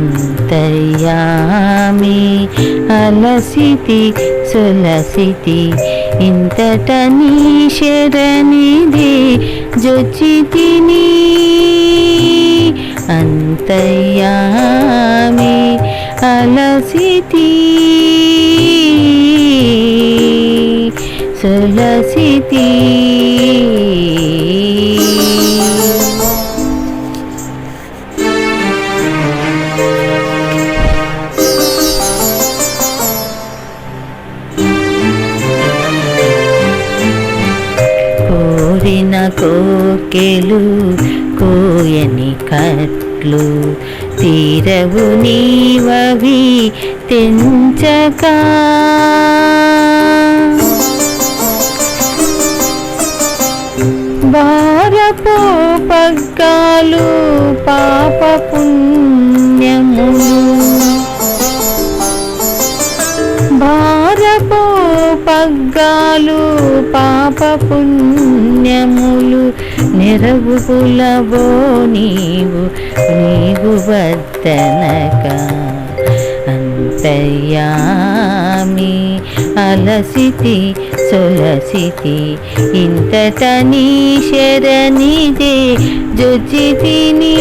అంతర్యామి అలసితి సులసితి. ఇంతట నీ శరణిది జొచ్చితిని. అంతర్యామి అలసితి సులసితి. కోకెలు కోయని కట్లు తీరవు నీవవి తెంచక. భారపో పగ్గాలు పాప పుణ్యములు. భారపో పగ్గాలు పాప పుణ్యములు నెరవులవో నీవు నీవు వద్దనక అంతయామి అలసితి సొలసితి. ఇంతట నీ శరణిదే జుజితిని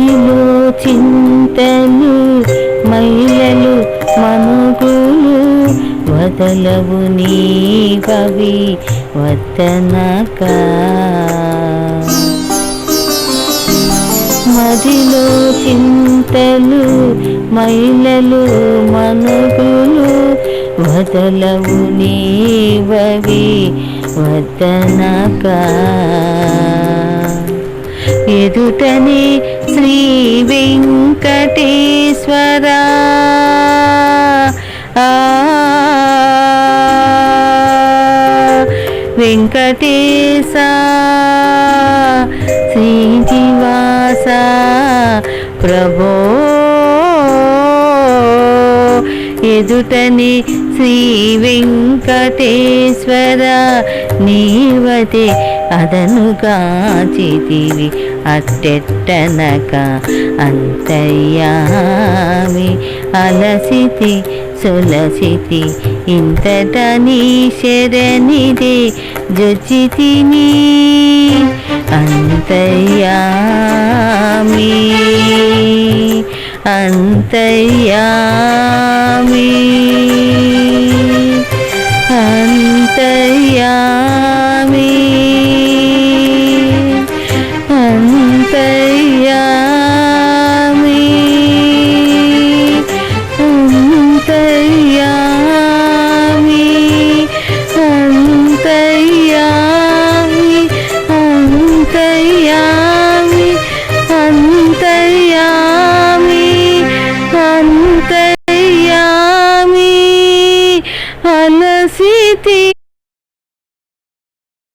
మదిలో చింతలు మహిళలు మనుగులు వదలవు నీవవి వద్దనక. మదిలో చింతలు మహిళలు మనుగులు వదలవు నీవవి వద్దనక. ఎదుటనే శ్రీ వెంకటేశ్వర. వెంకటేశ. శ్రీ జీవాస ప్రభో. ఎదుటని శ్రీ వెంకటేశ్వర. నీవతే అదనుగాచితివి అట్టెట్టనక అంతర్యామి అలసితి సులసితి ఇంతట నీ శరణిది జుచితిని అంతర్యామి అంతర్యామి అంతర్యామి थे